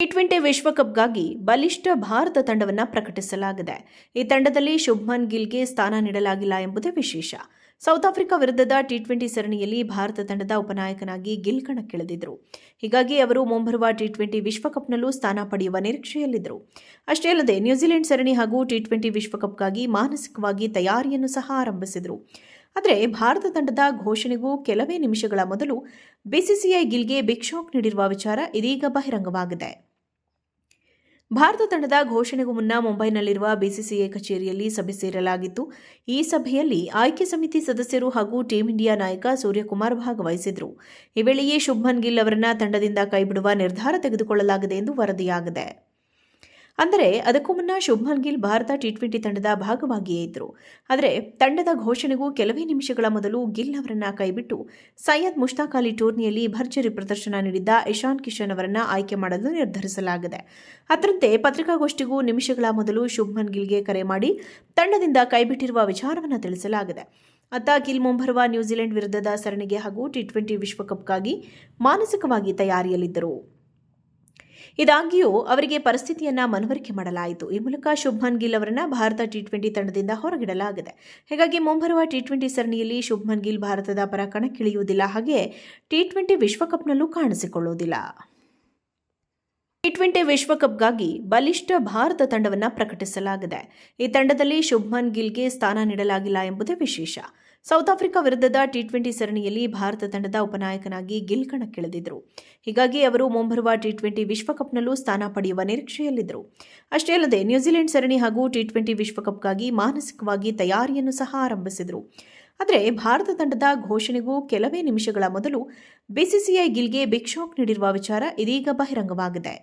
T twenty ವಿಶ್ವಕಪ್ಗಾಗಿ ಬಲಿಷ್ಠ ಭಾರತ ತಂಡವನ್ನು ಪ್ರಕಟಿಸಲಾಗಿದೆ. ಈ ತಂಡದಲ್ಲಿ ಶುಭ್ಮನ್ ಗಿಲ್ಗೆ ಸ್ಥಾನ ನೀಡಲಾಗಿಲ್ಲ ಎಂಬುದೇ ವಿಶೇಷ. ಸೌತ್ ಆಫ್ರಿಕಾ ವಿರುದ್ಧದ ಟಿ ಟ್ವೆಂಟಿ ಸರಣಿಯಲ್ಲಿ ಭಾರತ ತಂಡದ ಉಪನಾಯಕನಾಗಿ ಗಿಲ್ ಕಣಕ್ಕಿಳಿದಿದ್ರು. ಹೀಗಾಗಿ ಅವರು ಮುಂಬರುವ ಟಿ ಟ್ವೆಂಟಿ ವಿಶ್ವಕಪ್ನಲ್ಲೂ ಸ್ಥಾನ ಪಡೆಯುವ ನಿರೀಕ್ಷೆಯಲ್ಲಿದ್ದರು. ಅಷ್ಟೇ ಅಲ್ಲದೆ ನ್ಯೂಜಿಲೆಂಡ್ ಸರಣಿ ಹಾಗೂ ಟಿ ಟ್ವೆಂಟಿ ವಿಶ್ವಕಪ್ಗಾಗಿ ಮಾನಸಿಕವಾಗಿ ತಯಾರಿಯನ್ನು ಸಹ ಆರಂಭಿಸಿದರು. ಆದರೆ ಭಾರತ ತಂಡದ ಘೋಷಣೆಗೂ ಕೆಲವೇ ನಿಮಿಷಗಳ ಮೊದಲು ಬಿಸಿಸಿಐ ಗಿಲ್ಗೆ ಬಿಗ್ ಶಾಕ್ ನೀಡಿರುವ ವಿಚಾರ ಇದೀಗ ಬಹಿರಂಗವಾಗಿದೆ. ಭಾರತ ತಂಡದ ಘೋಷಣೆಗೂ ಮುನ್ನ ಮುಂಬೈನಲ್ಲಿರುವ ಬಿಸಿಸಿಐ ಕಚೇರಿಯಲ್ಲಿ ಸಭೆ ಸೇರಲಾಗಿತ್ತು. ಈ ಸಭೆಯಲ್ಲಿ ಆಯ್ಕೆ ಸಮಿತಿ ಸದಸ್ಯರು ಹಾಗೂ ಟೀಂ ಇಂಡಿಯಾ ನಾಯಕ ಸೂರ್ಯಕುಮಾರ್ ಭಾಗವಹಿಸಿದ್ರು. ಈ ವೇಳೆಯೇ ಶುಭ್ಮನ್ ಗಿಲ್ ಅವರನ್ನ ತಂಡದಿಂದ ಕೈಬಿಡುವ ನಿರ್ಧಾರ ತೆಗೆದುಕೊಳ್ಳಲಾಗಿದೆ ಎಂದು ವರದಿಯಾಗಿದೆ. ಅಂದರೆ ಅದಕ್ಕೂ ಮುನ್ನ ಶುಭ್ಮನ್ ಗಿಲ್ ಭಾರತ ಟಿ ಟ್ವೆಂಟಿ ತಂಡದ ಭಾಗವಾಗಿಯೇ ಇದ್ದರು. ಆದರೆ ತಂಡದ ಘೋಷಣೆಗೂ ಕೆಲವೇ ನಿಮಿಷಗಳ ಮೊದಲು ಗಿಲ್ ಅವರನ್ನ ಕೈಬಿಟ್ಟು ಸೈಯದ್ ಮುಷ್ತಾಕ್ ಅಲಿ ಟೂರ್ನಿಯಲ್ಲಿ ಭರ್ಜರಿ ಪ್ರದರ್ಶನ ನೀಡಿದ್ದ ಇಶಾನ್ ಕಿಶನ್ ಅವರನ್ನ ಆಯ್ಕೆ ಮಾಡಲು ನಿರ್ಧರಿಸಲಾಗಿದೆ. ಅದರಂತೆ ಪತ್ರಿಕಾಗೋಷ್ಠಿಗೂ ನಿಮಿಷಗಳ ಮೊದಲು ಶುಭ್ಮನ್ ಗಿಲ್ಗೆ ಕರೆ ಮಾಡಿ ತಂಡದಿಂದ ಕೈಬಿಟ್ಟಿರುವ ವಿಚಾರವನ್ನು ತಿಳಿಸಲಾಗಿದೆ. ಅತ್ತ ಗಿಲ್ ಮುಂಬರುವ ನ್ಯೂಜಿಲೆಂಡ್ ವಿರುದ್ಧದ ಸರಣಿಗೆ ಹಾಗೂ ಟಿ ಟ್ವೆಂಟಿ ವಿಶ್ವಕಪ್ಗಾಗಿ ಮಾನಸಿಕವಾಗಿ ತಯಾರಿಯಲ್ಲಿದ್ದರು. ಇದಾಗಿಯೂ ಅವರಿಗೆ ಪರಿಸ್ಥಿತಿಯನ್ನ ಮನವರಿಕೆ ಮಾಡಲಾಯಿತು. ಈ ಮೂಲಕ ಶುಭ್ಮನ್ ಗಿಲ್ ಅವರನ್ನ ಭಾರತ ಟಿ ಟ್ವೆಂಟಿ ತಂಡದಿಂದ ಹೊರಗಿಡಲಾಗಿದೆ. ಹೀಗಾಗಿ ಮುಂಬರುವ ಟಿ ಟ್ವೆಂಟಿ ಸರಣಿಯಲ್ಲಿ ಶುಭ್ಮನ್ ಗಿಲ್ ಭಾರತದ ಪರ ಕಣಕ್ಕಿಳಿಯುವುದಿಲ್ಲ. ಹಾಗೆ ಟಿ ಟ್ವೆಂಟಿ ವಿಶ್ವಕಪ್ನಲ್ಲೂ ಕಾಣಿಸಿಕೊಳ್ಳುವುದಿಲ್ಲ. ಟಿ ಟ್ವೆಂಟಿ ವಿಶ್ವಕಪ್ಗಾಗಿ ಬಲಿಷ್ಠ ಭಾರತ ತಂಡವನ್ನು ಪ್ರಕಟಿಸಲಾಗಿದೆ. ಈ ತಂಡದಲ್ಲಿ ಶುಭ್ಮನ್ ಗಿಲ್ಗೆ ಸ್ಥಾನ ನೀಡಲಾಗಿಲ್ಲ ಎಂಬುದೇ ವಿಶೇಷ. ಸೌತ್ ಆಫ್ರಿಕಾ ವಿರುದ್ಧದ ಟಿ ಟ್ವೆಂಟಿ ಸರಣಿಯಲ್ಲಿ ಭಾರತ ತಂಡದ ಉಪನಾಯಕನಾಗಿ ಗಿಲ್ ಕಣಕ್ಕಿಳಿದಿದ್ದರು ಹೀಗಾಗಿ ಅವರು ಮುಂಬರುವ ಟಿ ಟ್ವೆಂಟಿ ವಿಶ್ವಕಪ್ನಲ್ಲೂ ಸ್ಥಾನ ಪಡೆಯುವ ನಿರೀಕ್ಷೆಯಲ್ಲಿದ್ದರು. ಅಷ್ಟೇ ಅಲ್ಲದೆ ನ್ಯೂಜಿಲೆಂಡ್ ಸರಣಿ ಹಾಗೂ ಟಿ ಟ್ವೆಂಟಿ ವಿಶ್ವಕಪ್ಗಾಗಿ ಮಾನಸಿಕವಾಗಿ ತಯಾರಿಯನ್ನು ಸಹ ಆರಂಭಿಸಿದರು. ಆದರೆ ಭಾರತ ತಂಡದ ಘೋಷಣೆಗೂ ಕೆಲವೇ ನಿಮಿಷಗಳ ಮೊದಲು ಬಿಸಿಸಿಐ ಗಿಲ್ಗೆ ಬಿಗ್ ಶಾಕ್ ನೀಡಿರುವ ವಿಚಾರ ಇದೀಗ ಬಹಿರಂಗವಾಗಿದೆ.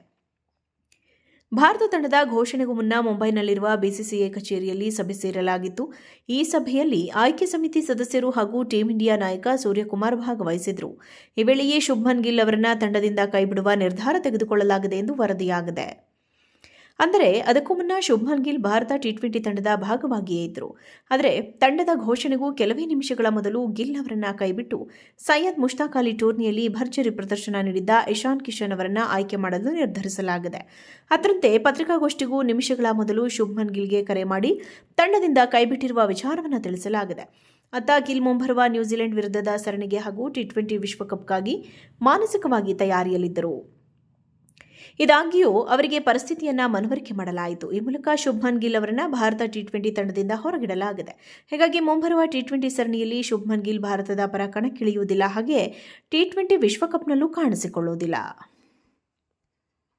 ಭಾರತ ತಂಡದ ಘೋಷಣೆಗೂ ಮುನ್ನ ಮುಂಬೈನಲ್ಲಿರುವ ಬಿಸಿಸಿಐ ಕಚೇರಿಯಲ್ಲಿ ಸಭೆ ಸೇರಲಾಗಿತ್ತು. ಈ ಸಭೆಯಲ್ಲಿ ಆಯ್ಕೆ ಸಮಿತಿ ಸದಸ್ಯರು ಹಾಗೂ ಟೀಂ ಇಂಡಿಯಾ ನಾಯಕ ಸೂರ್ಯಕುಮಾರ್ ಭಾಗವಹಿಸಿದ್ರು. ಈ ವೇಳೆಯೇ ಶುಭ್ಮನ್ ಗಿಲ್ ಅವರನ್ನ ತಂಡದಿಂದ ಕೈಬಿಡುವ ನಿರ್ಧಾರ ತೆಗೆದುಕೊಳ್ಳಲಾಗಿದೆ ಎಂದು ವರದಿಯಾಗಿದೆ. ಅಂದರೆ ಅದಕ್ಕೂ ಮುನ್ನ ಶುಭ್ಮನ್ ಗಿಲ್ ಭಾರತ ಟಿ ಟ್ವೆಂಟಿ ತಂಡದ ಭಾಗವಾಗಿಯೇ ಇದ್ದರು ಆದರೆ ತಂಡದ ಘೋಷಣೆಗೂ ಕೆಲವೇ ನಿಮಿಷಗಳ ಮೊದಲು ಗಿಲ್ ಅವರನ್ನ ಕೈಬಿಟ್ಟು ಸೈಯದ್ ಮುಷ್ತಾಕ್ ಅಲಿ ಟೂರ್ನಿಯಲ್ಲಿ ಭರ್ಜರಿ ಪ್ರದರ್ಶನ ನೀಡಿದ್ದ ಇಶಾನ್ ಕಿಶನ್ ಅವರನ್ನ ಆಯ್ಕೆ ಮಾಡಲು ನಿರ್ಧರಿಸಲಾಗಿದೆ. ಅದರಂತೆ ಪತ್ರಿಕಾಗೋಷ್ಠಿಗೂ ನಿಮಿಷಗಳ ಮೊದಲು ಶುಭ್ಮನ್ ಗಿಲ್ಗೆ ಕರೆ ಮಾಡಿ ತಂಡದಿಂದ ಕೈಬಿಟ್ಟಿರುವ ವಿಚಾರವನ್ನು ತಿಳಿಸಲಾಗಿದೆ. ಅತ್ತ ಗಿಲ್ ಮುಂಬರುವ ನ್ಯೂಜಿಲೆಂಡ್ ವಿರುದ್ಧದ ಸರಣಿಗೆ ಹಾಗೂ ಟಿ ಟ್ವೆಂಟಿ ವಿಶ್ವಕಪ್ಗಾಗಿ ಮಾನಸಿಕವಾಗಿ ತಯಾರಿಯಲ್ಲಿದ್ದರು. ಇದಾಗಿಯೂ ಅವರಿಗೆ ಪರಿಸ್ಥಿತಿಯನ್ನ ಮನವರಿಕೆ ಮಾಡಲಾಯಿತು. ಈ ಮೂಲಕ ಶುಭ್ಮನ್ ಗಿಲ್ ಅವರನ್ನ ಭಾರತ ಟಿ ಟ್ವೆಂಟಿ ತಂಡದಿಂದ ಹೊರಗಿಡಲಾಗಿದೆ. ಹೀಗಾಗಿ ಮುಂಬರುವ ಟಿ ಟ್ವೆಂಟಿ ಸರಣಿಯಲ್ಲಿ ಶುಭ್ಮನ್ ಗಿಲ್ ಭಾರತದ ಪರ ಕಣಕ್ಕಿಳಿಯುವುದಿಲ್ಲ ಹಾಗೆ ಟಿ ಟ್ವೆಂಟಿ ವಿಶ್ವಕಪ್ನಲ್ಲೂ ಕಾಣಿಸಿಕೊಳ್ಳುವುದಿಲ್ಲ.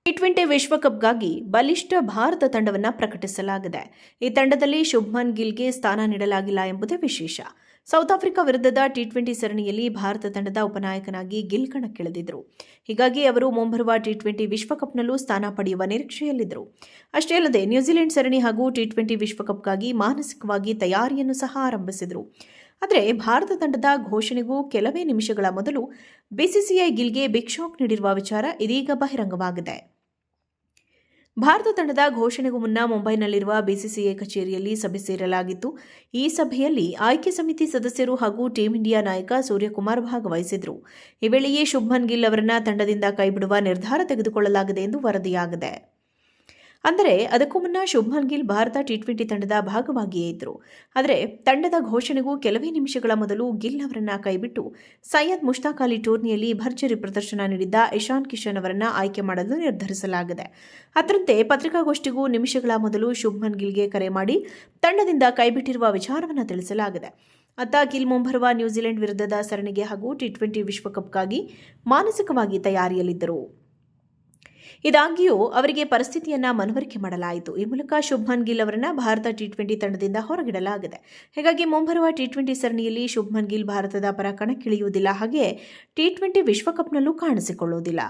ಟಿ ಟ್ವೆಂಟಿ ವಿಶ್ವಕಪ್ಗಾಗಿ ಬಲಿಷ್ಠ ಭಾರತ ತಂಡವನ್ನು ಪ್ರಕಟಿಸಲಾಗಿದೆ. ಈ ತಂಡದಲ್ಲಿ ಶುಭ್ಮನ್ ಗಿಲ್ಗೆ ಸ್ಥಾನ ನೀಡಲಾಗಿಲ್ಲ ಎಂಬುದೇ ವಿಶೇಷ. ಸೌತ್ ಆಫ್ರಿಕಾ ವಿರುದ್ಧದ ಟಿ ಟ್ವೆಂಟಿ ಸರಣಿಯಲ್ಲಿ ಭಾರತ ತಂಡದ ಉಪನಾಯಕನಾಗಿ ಗಿಲ್ ಕಣಕ್ಕಿಳಿದಿದ್ದರು ಹೀಗಾಗಿ ಅವರು ಮುಂಬರುವ ಟಿ ಟ್ವೆಂಟಿ ವಿಶ್ವಕಪ್ನಲ್ಲೂ ಸ್ಥಾನ ಪಡೆಯುವ ನಿರೀಕ್ಷೆಯಲ್ಲಿದ್ದರು. ಅಷ್ಟೇ ಅಲ್ಲದೆ ನ್ಯೂಜಿಲೆಂಡ್ ಸರಣಿ ಹಾಗೂ ಟಿ ಟ್ವೆಂಟಿ ವಿಶ್ವಕಪ್ಗಾಗಿ ಮಾನಸಿಕವಾಗಿ ತಯಾರಿಯನ್ನು ಸಹ ಆರಂಭಿಸಿದರು. ಆದರೆ ಭಾರತ ತಂಡದ ಘೋಷಣೆಗೂ ಕೆಲವೇ ನಿಮಿಷಗಳ ಮೊದಲು ಬಿಸಿಸಿಐ ಗಿಲ್ಗೆ ಬಿಗ್ ಶಾಕ್ ನೀಡಿರುವ ವಿಚಾರ ಇದೀಗ ಬಹಿರಂಗವಾಗಿದೆ. ಭಾರತ ತಂಡದ ಘೋಷಣೆಗೂ ಮುನ್ನ ಮುಂಬೈನಲ್ಲಿರುವ ಬಿಸಿಸಿಐ ಕಚೇರಿಯಲ್ಲಿ ಸಭೆ ಸೇರಲಾಗಿತ್ತು. ಈ ಸಭೆಯಲ್ಲಿ ಆಯ್ಕೆ ಸಮಿತಿ ಸದಸ್ಯರು ಹಾಗೂ ಟೀಂ ಇಂಡಿಯಾ ನಾಯಕ ಸೂರ್ಯಕುಮಾರ್ ಭಾಗವಹಿಸಿದ್ರು. ಈ ವೇಳೆಯೇ ಶುಭ್ಮನ್ ಗಿಲ್ ಅವರನ್ನ ತಂಡದಿಂದ ಕೈಬಿಡುವ ನಿರ್ಧಾರ ತೆಗೆದುಕೊಳ್ಳಲಾಗಿದೆ ಎಂದು ವರದಿಯಾಗಿದೆ. ಅಂದರೆ ಅದಕ್ಕೂ ಮುನ್ನ ಶುಭ್ಮನ್ ಗಿಲ್ ಭಾರತ ಟಿ ಟ್ವೆಂಟಿ ತಂಡದ ಭಾಗವಾಗಿಯೇ ಇದ್ದರು ಆದರೆ ತಂಡದ ಘೋಷಣೆಗೂ ಕೆಲವೇ ನಿಮಿಷಗಳ ಮೊದಲು ಗಿಲ್ ಅವರನ್ನು ಕೈಬಿಟ್ಟು ಸೈಯದ್ ಮುಷ್ತಾಕ್ ಅಲಿ ಟೂರ್ನಿಯಲ್ಲಿ ಭರ್ಜರಿ ಪ್ರದರ್ಶನ ನೀಡಿದ್ದ ಇಶಾನ್ ಕಿಶನ್ ಅವರನ್ನು ಆಯ್ಕೆ ಮಾಡಲು ನಿರ್ಧರಿಸಲಾಗಿದೆ. ಅದರಂತೆ ಪತ್ರಿಕಾಗೋಷ್ಠಿಗೂ ನಿಮಿಷಗಳ ಮೊದಲು ಶುಭ್ಮನ್ ಗಿಲ್ಗೆ ಕರೆ ಮಾಡಿ ತಂಡದಿಂದ ಕೈಬಿಟ್ಟಿರುವ ವಿಚಾರವನ್ನು ತಿಳಿಸಲಾಗಿದೆ. ಅತ್ತ ಗಿಲ್ ಮುಂಬರುವ ನ್ಯೂಜಿಲೆಂಡ್ ವಿರುದ್ಧದ ಸರಣಿಗೆ ಹಾಗೂ ಟಿ ಟ್ವೆಂಟಿ ವಿಶ್ವಕಪ್ಗಾಗಿ ಮಾನಸಿಕವಾಗಿ ತಯಾರಿಯಲ್ಲಿದ್ದರು. ಇದಾಗಿಯೂ ಅವರಿಗೆ ಪರಿಸ್ಥಿತಿಯನ್ನ ಮನವರಿಕೆ ಮಾಡಲಾಯಿತು. ಈ ಮೂಲಕ ಶುಭ್ಮನ್ ಗಿಲ್ ಅವರನ್ನ ಭಾರತ ಟಿ ಟ್ವೆಂಟಿ ತಂಡದಿಂದ ಹೊರಗಿಡಲಾಗಿದೆ. ಹೀಗಾಗಿ ಮುಂಬರುವ ಟಿ ಟ್ವೆಂಟಿ ಸರಣಿಯಲ್ಲಿ ಶುಭ್ಮನ್ ಗಿಲ್ ಭಾರತದ ಪರ ಕಣಕ್ಕಿಳಿಯುವುದಿಲ್ಲ. ಹಾಗೆ ಟಿ ಟ್ವೆಂಟಿ ವಿಶ್ವಕಪ್ನಲ್ಲೂ ಕಾಣಿಸಿಕೊಳ್ಳುವುದಿಲ್ಲ.